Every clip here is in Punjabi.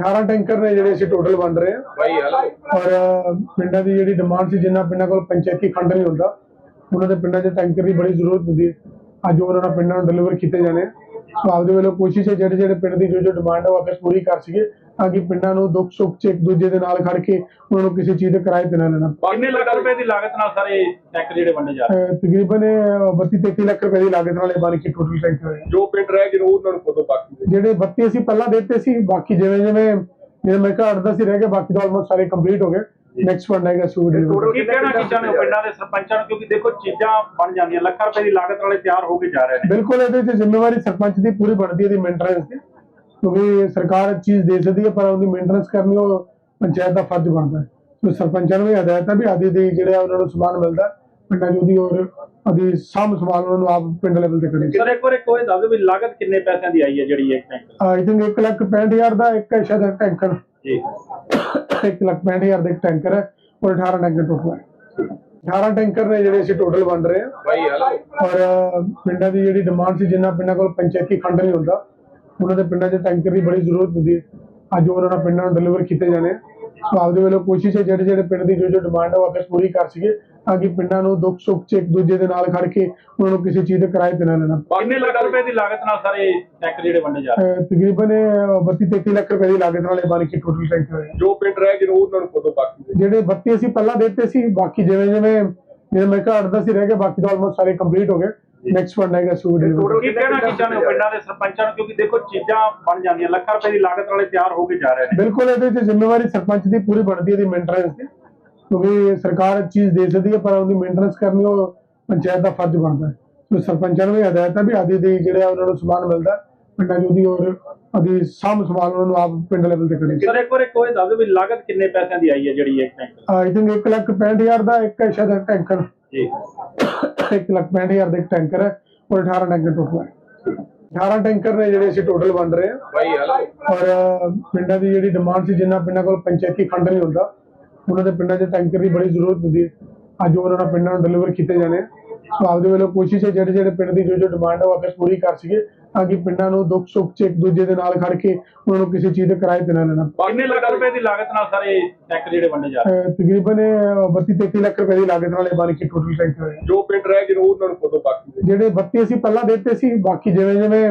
18 ਟੈਂਕਰ ਨੇ ਜਿਹੜੇ ਅਸੀਂ ਟੋਟਲ ਵੰਡ ਰਹੇ ਹਾਂ। ਔਰ ਅਹ, ਪਿੰਡਾਂ ਦੀ ਜਿਹੜੀ ਡਿਮਾਂਡ ਸੀ ਜਿੰਨਾ ਪਿੰਡਾਂ ਕੋਲ ਪੰਚਾਇਤੀ ਖੰਡ ਨਹੀਂ ਹੁੰਦਾ ਉਹਨਾਂ ਦੇ ਪਿੰਡਾਂ 'ਚ ਟੈਂਕਰ ਦੀ ਬੜੀ ਜ਼ਰੂਰਤ ਹੁੰਦੀ ਹੈ। ਅੱਜ ਉਹਨਾਂ ਨਾਲ ਪਿੰਡਾਂ ਨੂੰ ਡਿਲੀਵਰ ਕੀਤੇ ਜਾਣੇ ਆ। ਆਪਦੇ ਵੱਲੋਂ ਕੋਸ਼ਿਸ਼ ਹੈ ਜਿਹੜੇ ਜਿਹੜੇ ਪਿੰਡ ਦੀ ਜੋ ਜੋ ਡਿਮਾਂਡ ਹੈ ਉਹ ਆਪੇ ਪੂਰੀ ਕਰ ਸਕੀਏ ਤਾਂ ਕਿ ਪਿੰਡਾਂ ਨੂੰ ਦੁੱਖ ਸੁੱਖ 'ਚ ਇੱਕ ਦੂਜੇ ਦੇ ਨਾਲ ਖੜ ਕੇ ਉਹਨਾਂ ਨੂੰ ਕਿਸੇ ਚੀਜ਼ ਦਾ ਕਿਰਾਏ ਤੇ ਨਾ ਲੈਣਾ। ਕਿੰਨੇ ਲੱਖ ਰੁਪਏ ਦੀ ਲਾਗਤ ਨਾਲ ਸਾਰੇ ਟੈਂਕ ਜਿਹੜੇ ਵੰਡੇ ਜਾ ਰਹੇ ਤਕਰੀਬਨ 32 33 ਲੱਖ ਰੁਪਏ ਦੀ ਲਾਗਤ ਨਾਲ ਇਹ ਬਣ ਕੇ ਟੋਟਲ ਟੈਂਕਰ ਹੈ ਜੋ ਪਿੰਡ ਰਹਿ ਗਏ ਉਹਨਾਂ ਨੂੰ ਕਦੋਂ ਬਾਕੀ ਜਿਹੜੇ 32 ਅਸੀਂ ਪਹਿਲਾਂ ਦਿੱਤੇ ਸੀ ਬਾਕੀ ਜਿਵੇਂ ਜਿਵੇਂ ਜਿਵੇਂ ਮੈਂ ਕਿਹਾ 8 10 ਹੀ ਰਹਿ ਗਏ ਬਾਕੀ ਤਾਂ ਆਲਮੋਸਟ ਸਾਰੇ ਕੰਪਲੀਟ ਹੋ ਗਏ। ਨੈਕਸਟ ਫੰਡ ਆਏਗਾ ਸੂ ਡਿਲੀਵਰ ਕੀ ਕਹਿਣਾ ਕੀ ਚਾਹੁੰਦੇ ਹੋ ਪਿੰਡਾਂ ਦੇ ਸਰਪੰਚਾਂ ਨੂੰ? ਕਿਉਂਕਿ ਦੇਖੋ ਚੀਜ਼ਾਂ ਬਣ ਜਾਂਦੀਆਂ। ਲੱਖਾਂ ਰੁਪਏ ਦੀ ਲਾਗਤ ਵਾਲੇ ਤਿਆਰ ਹੋ ਕੇ ਜਾ ਰਹੇ ਨੇ। ਬਿਲਕੁਲ ਇਹਦੇ ਵਿੱਚ ਜ਼ਿੰਮੇਵਾਰੀ ਸਰਪੰਚ ਦੀ ਪੂਰੀ ਬਣਦੀ ਹੈ ਦੀ ਮੇਨਟੇਨੈਂਸ ਦੀ। ਕਿਉਂਕਿ ਸਰਕਾਰ ਚੀਜ਼ ਦੇ ਸਕਦੀ ਹੈ ਪਰ ਉਹਦੀ ਮੇਨਟੇਨੈਂਸ ਕਰਨੀ ਉਹ ਪੰਚਾਇਤ ਦਾ ਫਰਜ਼ ਬਣਦਾ ਹੈ। ਸੋ ਸਰਪੰਚਾਂ ਨੂੰ ਵੀ ਹਦਾਇਤ ਹੈ ਵੀ ਆਦੀ ਦੇ ਜਿਹੜੇ ਉਹਨਾਂ ਨੂੰ ਸਮਾਨ ਮਿਲਦਾ ਪਿੰਡਾਂ ਉਹਦੀ ਔਰ ਉਹਦੀ ਸਾਂਭ ਸੰਭਾਲ ਉਹਨਾਂ ਨੂੰ ਆਪ ਪਿੰਡ ਲੈਵਲ ਤੇ ਕਰਨੀ ਸਰ ਇੱਕ ਵਾਰ ਕੋਈ ਦੱਸ ਦਿਓ ਵੀ ਲਾਗਤ ਕਿੰਨੇ ਪੈਸਿਆਂ ਦੀ ਆਈ ਹੈ ਜਿਹੜੀ ਇੱਕ ਟੈਂਕ ਆਈ ਥਿੰਕ 1 ਲੱਖ 65000 ਦਾ ਇੱਕ ਸ਼ਾਇਦ ਟੈਂਕਰ ਜੀ। 1 ਲੱਖ 65000 ਦਾ ਇੱਕ ਟੈਂਕਰ ਹੈ ਔਰ 18 ਟੈਂਕਰ ਟੋਟਲ ਹੈ। 18 ਟੈਂਕਰ ਨੇ ਜਿਹੜੇ ਅਸੀਂ ਟੋਟਲ ਵੰਡ ਰਹੇ ਹਾਂ। ਭਾਈ ਹਲੋ ਔਰ ਅਹ, ਪਿੰਡਾਂ ਦੀ ਜਿਹੜੀ ਡਿਮਾਂਡ ਸੀ ਜਿੰਨਾ ਪਿੰਡਾਂ ਕੋਲ ਪੰਚਾਇਤੀ ਖੰਡ ਨਹੀਂ ਹੁੰਦਾ ਉਹਨਾਂ ਦੇ ਪਿੰਡਾਂ 'ਚ ਟੈਂਕਰ ਦੀ ਬੜੀ ਜ਼ਰੂਰਤ ਹੁੰਦੀ ਹੈ। ਅੱਜ ਉਹਨਾਂ ਨਾਲ ਪਿੰਡਾਂ ਨੂੰ ਡਿਲੀਵਰ ਕੀਤੇ ਜਾਣੇ ਆ। ਸੋ ਆਪਦੇ ਵੱਲੋਂ ਕੋਸ਼ਿਸ਼ ਹੈ ਜਿਹੜੇ ਜਿਹੜੇ ਪਿੰਡ ਦੀ ਜੋ ਜੋ ਡਿਮਾਂਡ ਹੈ ਉਹ ਆਪੇ ਪੂਰੀ ਕਰ ਸਕੀਏ। ਤਾਂ ਕਿ ਪਿੰਡਾਂ ਨੂੰ ਦੁੱਖ ਸੁੱਖ 'ਚ ਇੱਕ ਦੂਜੇ ਦੇ ਨਾਲ ਖੜ ਕੇ ਉਹਨਾਂ ਨੂੰ ਕਿਸੇ ਚੀਜ਼ ਦਾ ਕਿਰਾਏ ਤੇ ਨਾ ਲੈਣਾ। ਕਿੰਨੇ ਲੱਖ ਰੁਪਏ ਦੀ ਲਾਗਤ ਨਾਲ ਸਾਰੇ ਟੈਂਕ ਜਿਹੜੇ ਵੰਡੇ ਜਾ ਰਹੇ? ਅਹ, ਤਕਰੀਬਨ 32 33 ਲੱਖ ਰੁਪਏ ਦੀ ਲਾਗਤ ਨਾਲ ਇਹ ਬਣ ਕੇ ਟੋਟਲ ਟੈਂਕਰ ਹੈ ਜੋ ਪਿੰਡ ਰਹਿ ਗਏ ਨੇ ਉਹਨਾਂ ਨੂੰ ਕਦੋਂ ਬਾਕੀ ਦੇ। ਜਿਹੜੇ 32 ਅਸੀਂ ਪਹਿਲਾਂ ਦਿੱਤੇ ਸੀ ਬਾਕੀ ਜਿਵੇਂ ਜਿਵੇਂ ਜਿਵੇਂ ਮੈਂ ਕਿਹਾ 8 10 ਹੀ ਰਹਿ ਗਏ ਬਾਕੀ ਤਾਂ ਆਲਮੋਸਟ ਸਾਰੇ ਕੰਪਲੀਟ ਹੋ ਗਏ। ਨੈਕਸਟ ਫੰਡ ਆਏਗਾ ਸੂ ਡਿਲੀਵਰ ਕੀ ਕਹਿਣਾ ਕੀ ਚਾਹੁੰਦੇ ਹੋ ਪਿੰਡਾਂ ਦੇ ਸਰਪੰਚਾਂ ਨੂੰ? ਕਿਉਂਕਿ ਦੇਖੋ ਚੀਜ਼ਾਂ ਬਣ ਜਾਂਦੀਆਂ ਲੱਖਾਂ ਰੁਪਏ ਦੀ ਲਾਗਤ ਵਾਲੇ ਤਿਆਰ ਹੋ ਕੇ ਜਾ ਰਹੇ ਨੇ। ਬਿਲਕੁਲ ਇਹਦੇ ਵਿੱਚ ਜ਼ਿੰਮੇਵਾਰੀ ਸਰਪੰਚ ਦੀ ਪੂਰੀ ਬਣਦੀ ਹੈ ਦੀ ਮੇਨਟੇਨੈਂਸ ਦੀ। ਕਿਉਂਕਿ ਸਰਕਾਰ ਚੀਜ਼ ਦੇ ਸਕਦੀ ਹੈ ਪਰ ਉਹਦੀ ਮੇਨਟੇਨੈਂਸ ਕਰਨੀ ਉਹ ਪੰਚਾਇਤ ਦਾ ਫਰਜ਼ ਬਣਦਾ ਹੈ। ਸੋ ਸਰਪੰਚਾਂ ਨੂੰ ਵੀ ਹਦਾਇਤ ਹੈ ਵੀ ਆਦੀ ਦੇ ਜਿਹੜੇ ਆ ਉਹਨਾਂ ਨੂੰ ਸਮਾਨ ਮਿਲਦਾ ਪਿੰਡਾਂ ਉਹਦੀ ਔਰ ਉਹਦੀ ਸਾਂਭ ਸੰਭਾਲ ਉਹਨਾਂ ਨੂੰ ਆਪ ਪਿੰਡ ਲੈਵਲ ਤੇ ਕਰਨੀ ਸਰ ਇੱਕ ਵਾਰ ਕੋਈ ਦੱਸ ਦਿਓ ਵੀ ਲਾਗਤ ਕਿੰਨੇ ਪੈਸਿਆਂ ਦੀ ਆਈ ਹੈ ਜਿਹੜੀ ਇੱਕ ਟੈਂਕ ਆਈ ਥਿੰਕ 1 ਲੱਖ 65000 ਦਾ ਇੱਕ ਸ਼ਾਇਦ ਟੈਂਕਰ ਜੀ। 1 ਲੱਖ 65000 ਦਾ ਇੱਕ ਟੈਂਕਰ ਹੈ ਔਰ 18 ਟੈਂਕਰ ਟੋਟਲ ਹੈ। 18 ਟੈਂਕਰ ਨੇ ਜਿਹੜੇ ਅਸੀਂ ਟੋਟਲ ਵੰਡ ਰਹੇ ਹਾਂ। ਭਾਈ ਹਲੋ ਔਰ ਪਿੰਡਾਂ ਦੀ ਜਿਹੜੀ ਡਿਮਾਂਡ ਸੀ ਜਿੰਨਾ ਪਿੰਡਾਂ ਕੋਲ ਪੰਚਾਇਤੀ ਖੰਡ ਨਹੀਂ ਹੁੰਦਾ ਉਹਨਾਂ ਦੇ ਪਿੰਡਾਂ 'ਚ ਟੈਂਕਰ ਦੀ ਬੜੀ ਜ਼ਰੂਰਤ ਹੁੰਦੀ ਹੈ। ਅੱਜ ਉਹਨਾਂ ਨਾਲ ਪਿੰਡਾਂ ਨੂੰ ਡਿਲੀਵਰ ਕੀਤੇ ਜਾਣੇ ਆ। ਸੋ ਆਪਦੇ ਵੱਲੋਂ ਕੋਸ਼ਿਸ਼ ਹੈ ਜਿਹੜੇ ਜਿਹੜੇ ਪਿੰਡ ਦੀ ਜੋ ਜੋ ਡਿਮਾਂਡ ਹੈ ਉਹ ਆਪੇ ਪੂਰੀ ਕਰ ਸਕੀਏ ਤਾਂ ਕਿ ਪਿੰਡਾਂ ਨੂੰ ਦੁੱਖ ਸੁੱਖ 'ਚ ਇੱਕ ਦੂਜੇ ਦੇ ਨਾਲ ਖੜ ਕੇ ਉਹਨਾਂ ਨੂੰ ਕਿਸੇ ਚੀਜ਼ ਦਾ ਕਿਰਾਏ ਤੇ ਨਾ ਲੈਣਾ। ਕਿੰਨੇ ਲੱਖ ਰੁਪਏ ਦੀ ਲਾਗਤ ਨਾਲ ਸਾਰੇ ਟੈਂਕ ਜਿਹੜੇ ਵੰਡੇ ਜਾ ਰਹੇ? ਤਕਰੀਬਨ 32 33 ਲੱਖ ਰੁਪਏ ਦੀ ਲਾਗਤ ਨਾਲ ਇਹ ਬਣ ਕੇ ਟੋਟਲ ਟੈਂਕਰ ਹੈ ਜੋ ਪਿੰਡ ਰਹਿ ਗਏ ਉਹਨਾਂ ਨੂੰ ਕਦੋਂ ਬਾਕੀ ਜਿਹੜੇ 32 ਅਸੀਂ ਪਹਿਲਾਂ ਦਿੱਤੇ ਸੀ ਬਾਕੀ ਜਿਵੇਂ ਜਿਵੇਂ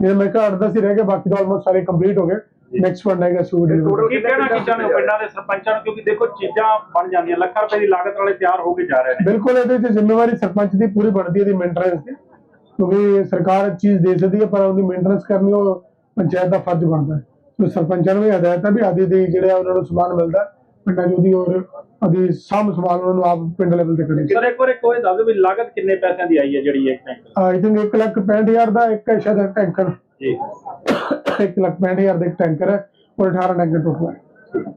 ਜਿਵੇਂ ਮੈਂ ਕਿਹਾ 8 10 ਹੀ ਰਹਿ ਗਏ ਬਾਕੀ ਤਾਂ ਆਲਮੋਸਟ ਸਾਰੇ ਕੰਪਲੀਟ ਹੋ ਗਏ। ਨੈਕਸਟ ਫੰਡ ਆਏਗਾ ਸੂ ਡਿਲੀਵਰ ਕੀ ਕਹਿਣਾ ਕੀ ਚਾਹੁੰਦੇ ਹੋ ਪਿੰਡਾਂ ਦੇ ਸਰਪੰਚਾਂ ਨੂੰ? ਕਿਉਂਕਿ ਦੇਖੋ ਚੀਜ਼ਾਂ ਬਣ ਜਾਂਦੀਆਂ ਲੱਖਾਂ ਰੁਪਏ ਦੀ ਲਾਗਤ ਵਾਲੇ ਤਿਆਰ ਹੋ ਕੇ ਜਾ ਰਹੇ ਨੇ। ਬਿਲਕੁਲ ਇਹਦੇ ਵਿੱਚ ਜ਼ਿੰਮੇਵਾਰੀ ਸਰਪੰਚ ਦੀ ਪੂਰੀ ਬਣਦੀ ਹੈ ਦੀ ਮੇਨਟੇਨੈਂਸ ਦੀ। ਕਿਉਂਕਿ ਸਰਕਾਰ ਚੀਜ਼ ਦੇ ਸਕਦੀ ਹੈ ਪਰ ਉਹਦੀ ਮੇਨਟੇਨੈਂਸ ਕਰਨੀ ਉਹ ਪੰਚਾਇਤ ਦਾ ਫਰਜ਼ ਬਣਦਾ ਹੈ। ਸੋ ਸਰਪੰਚਾਂ ਨੂੰ ਵੀ ਹਦਾਇਤ ਹੈ ਵੀ ਆਦੀ ਦੇ ਜਿਹੜੇ ਉਹਨਾਂ ਨੂੰ ਸਮਾਨ ਮਿਲਦਾ ਪਿੰਡਾਂ 'ਚ ਉਹਦੀ ਔਰ ਉਹਦੀ ਸਾਂਭ ਸੰਭਾਲ ਉਹਨਾਂ ਨੂੰ ਆਪ ਪਿੰਡ ਲੈਵਲ ਤੇ ਕਰਨੀ ਸਰ ਇੱਕ ਵਾਰ ਕੋਈ ਦੱਸ ਦਿਓ ਵੀ ਲਾਗਤ ਕਿੰਨੇ ਪੈਸਿਆਂ ਦੀ ਆਈ ਹੈ ਜਿਹੜੀ ਇੱਕ ਟੈਂਕ ਆਈ ਥਿੰਕ 1 ਲੱਖ 65000 ਦਾ ਇੱਕ ਸ਼ਾਇਦ ਟੈਂਕਰ। ਜੀ। 1 ਲੱਖ 65000 ਦਾ ਇੱਕ ਟੈਂਕਰ ਹੈ ਔਰ 18 ਟੈਂਕਰ ਟੋਟਲ ਹੈ